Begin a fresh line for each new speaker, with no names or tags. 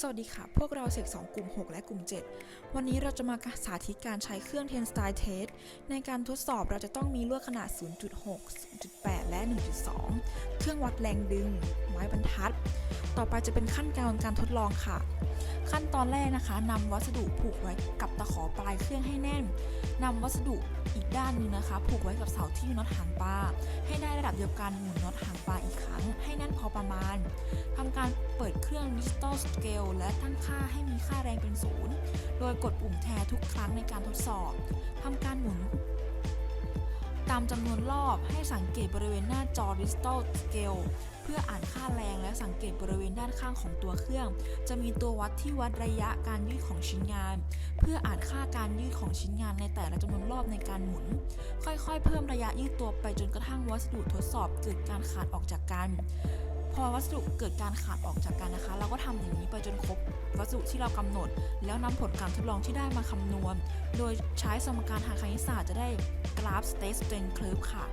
สวัสดีค่ะ พวกเราเสก2กลุ่ม 6 และกลุ่ม 7 วันนี้เราจะมาสาธิตการใช้เครื่อง Ten Style Test ในการทดสอบเราจะต้องมีลวดขนาด 0.6 0.8 และ 1.2 เครื่องวัดแรงดึง ไม้บรรทัด ต่อไปจะเป็นขั้นตอนการทดลองค่ะ ขั้นตอนแรกนะคะนำวัสดุผูกไว้กับตะขอปลายเครื่องให้แน่น นำวัสดุอีกด้านหนึงนะคะ ผูกไว้กับเสาที่มีน็อตหางปลาให้ได้ระดับเดียวกันหมุนน็อตหางปลาอีกครั้ง ให้แน่นพอประมาณทำการเปิดเครื่องดิจิตอลสเกลและตั้งค่าให้มีค่าแรงเป็นศูนย์โดยกดปุ่มแททุกครั้งในการทดสอบทำการหมุน ตามจำนวนรอบให้สังเกตบริเวณหน้าจอดิจิตอลสเกล เพื่ออ่านค่าแรงและสังเกตบริเวณด้านข้างของตัวเครื่อง จะมีตัววัดที่วัดระยะการยืดของชิ้นงาน เพื่ออ่านค่าการยืดของชิ้นงานในแต่ละจำนวนรอบในการหมุน ค่อยๆ เพิ่มระยะยืดตัวไปจนกระทั่งวัสดุทดสอบเกิดการขาดออกจากกันพอวัสดุเกิดการขาดออกจากกันนะคะ เราก็ทำอย่างนี้ไปจนครบวัสดุที่เรากำหนด แล้วนำผลการทดลองที่ได้มาคำนวณ โดยใช้สมการทางคณิตศาสตร์จะได้กราฟ state strength curve ค่ะ